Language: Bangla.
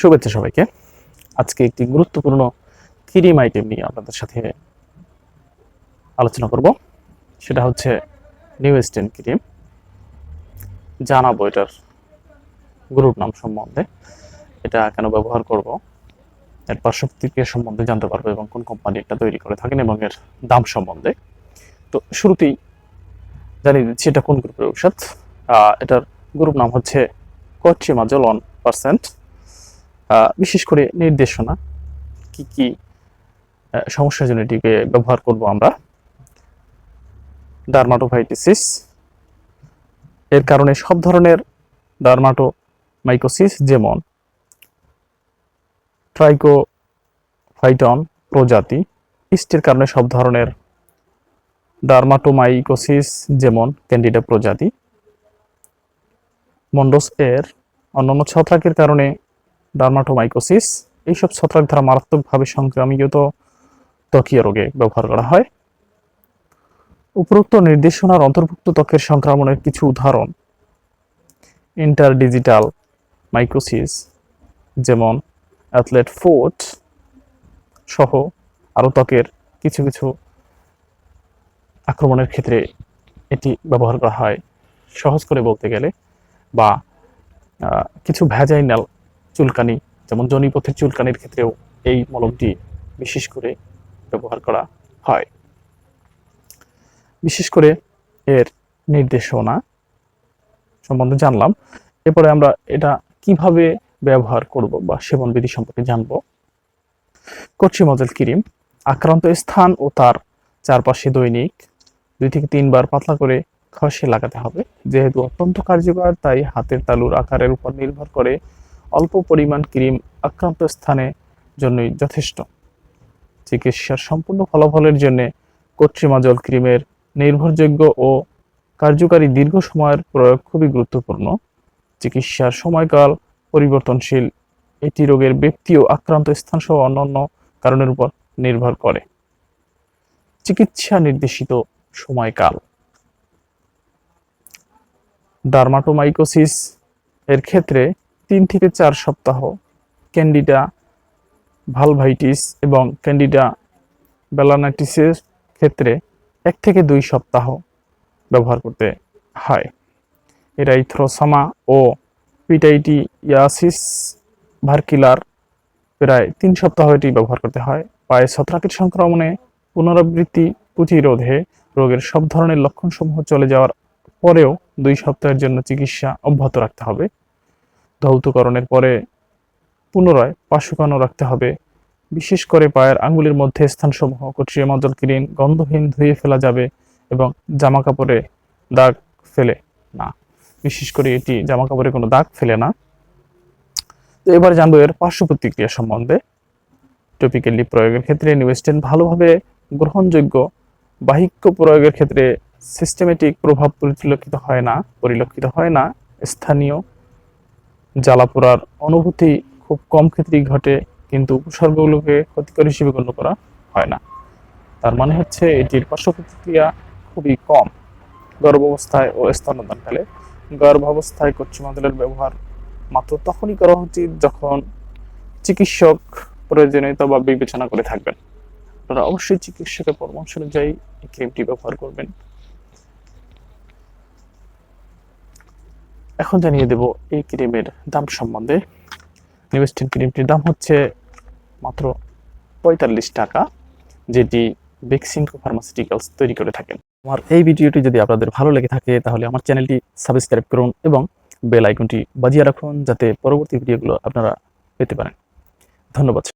শুভেচ্ছা সবাইকে। আজকে একটি গুরুত্বপূর্ণ ক্রিম আইটেম নিয়ে আপনাদের সাথে আলোচনা করব। সেটা হচ্ছে নিউ স্টেন ক্রিম জানাব এটার গ্রুপ নাম সম্বন্ধে। এটা কেন ব্যবহার করব? এর পার্শ্ব সম্বন্ধে জানতে পারব এবং কোন কোম্পানি এটা তৈরি করে থাকেন এবং এর দাম সম্বন্ধে। তো শুরুতেই জানিয়ে দিচ্ছি এটা কোন গ্রুপের ঔষধ। এটার গ্রুপ নাম হচ্ছে কট্রিমাজল ওয়ান পার্সেন্ট বিশেষ করে নির্দেশনা, কি কি সমস্যার জন্য এটিকে ব্যবহার করব আমরা। ডার্মাটোভাইটিসিস এর কারণে সব ধরনের ডার্মাটোমাইকোসিস, যেমন ট্রাইকোফাইটন প্রজাতি, ইস্টের কারণে সব ধরনের ডার্মাটোমাইকোসিস, যেমন ক্যান্ডিডা প্রজাতি। মন্ডোস এর অন্যান্য ছত্রাকের কারণে ডার্মাটোমাইকোসিস। এইসব ছত্রাক দ্বারা মারাত্মকভাবে সংক্রামিত ত্বকীয় রোগে ব্যবহার করা হয়। উপরোক্ত নির্দেশনার অন্তর্ভুক্ত ত্বকের সংক্রমণের কিছু উদাহরণ। ইন্টারডিজিটাল মাইক্রোসিস যেমন অ্যাথলেট ফুট সহ আরও ত্বকের কিছু কিছু আক্রমণের ক্ষেত্রে এটি ব্যবহার করা হয়। সহজ করে বলতে গেলে বা কিছু ভ্যাজাইনাল চুলকানি, যেমন জনিপথের চুলকানির ক্ষেত্রেও এই মলমটি বিশেষ করে ব্যবহার করা হয়। বিশেষ করে এর নির্দেশনা সম্বন্ধে জানলাম। এরপরে আমরা এটা কীভাবে ব্যবহার করব বা সেবন বিধি সম্পর্কে জানব। কচি মজেল ক্রিম, আক্রান্ত স্থান ও তার চারপাশে দৈনিক দুই থেকে তিনবার পাতলা করে ঘষে লাগাতে হবে। যেহেতু অত্যন্ত কার্যকর, তাই হাতের তালুর আকারের উপর নির্ভর করে অল্প পরিমাণ ক্রিম আক্রান্ত স্থানে জন্যই যথেষ্ট। চিকিৎসার সম্পূর্ণ ফলাফলের জন্য কট্রিমাজল ক্রিমের নির্ভরযোগ্য ও কার্যকারী দীর্ঘ সময়ের প্রয়োগ খুবই গুরুত্বপূর্ণ। চিকিৎসার সময়কাল পরিবর্তনশীল, এটি রোগের ব্যক্তি ও আক্রান্ত স্থান সহ অন্যান্য কারণের উপর নির্ভর করে। চিকিৎসা নির্দেশিত সময়কাল। ডার্মাটোমাইকোসিস এর ক্ষেত্রে তিন থেকে চার সপ্তাহ ক্যান্ডিডা ভালভাইটিস এবং ক্যান্ডিডা বেলানাইটিসের ক্ষেত্রে এক থেকে দুই সপ্তাহ ব্যবহার করতে হয়। এরাইথ্রোসামা ও পিটাইটিয়াসিস ভার্কিলার প্রায় তিন সপ্তাহ এটি ব্যবহার করতে হয়। পায়ে ছত্রাকের সংক্রমণে পুনরাবৃত্তি প্রতিরোধে রোগের সব ধরনের লক্ষণসমূহ চলে যাওয়ার পরেও দুই সপ্তাহের জন্য চিকিৎসা অব্যাহত রাখতে হবে। ধৌতকরণের পরে পুনরায় পা শুকানো রাখতে হবে। বিশেষ করে পায়ের আঙ্গুলের মধ্যে স্থানসমূহ কট্রিয়া মজল কিরিন, গন্ধহীন ধুয়ে ফেলা যাবে এবং জামা কাপড়ে দাগ ফেলে না। বিশেষ করে এটি জামা কাপড়ে কোনো দাগ ফেলে না। তো এবার জানব এর পার্শ্ব প্রতিক্রিয়া সম্বন্ধে। টপিক্যালি প্রয়োগের ক্ষেত্রে নিউস্টেন ভালোভাবে গ্রহণযোগ্য। বাহিক্য প্রয়োগের ক্ষেত্রে সিস্টেমেটিক প্রভাব পরিলক্ষিত হয় না, পরিলক্ষিত হয় না। স্থানীয় জ্বালাপোড়ার অনুভূতি খুব কম ক্ষেত্রেই ঘটে, কিন্তু উপসর্গগুলোকে ক্ষতিকর হিসেবে গণ্য করা হয় না। তার মানে হচ্ছে এটির পার্শ্ব প্রতিক্রিয়া খুবই কম। গর্ভাবস্থায় ও স্তন্যদানকালে গর্ভাবস্থায় কচ্ছিমাদলের ব্যবহার মাত্র তখনই করা উচিত যখন চিকিৎসক প্রয়োজনীয়তা বা বিবেচনা করে থাকবেন। আপনারা অবশ্যই চিকিৎসকের পরামর্শ অনুযায়ী এই ক্রিমটি ব্যবহার করবেন। এখন জানিয়ে দেব এই ক্রিমের দাম সম্বন্ধে। নিউস্টিন ক্রিমটির দাম হচ্ছে মাত্র পঁয়তাল্লিশ টাকা, যেটি বেক্সিমকো ফার্মাসিউটিক্যালস তৈরি করে থাকেন। আমার এই ভিডিওটি যদি আপনাদের ভালো লেগে থাকে, তাহলে আমার চ্যানেলটি সাবস্ক্রাইব করুন এবং বেল আইকনটি বাজিয়ে রাখুন, যাতে পরবর্তী ভিডিওগুলো আপনারা পেতে পারেন। ধন্যবাদ।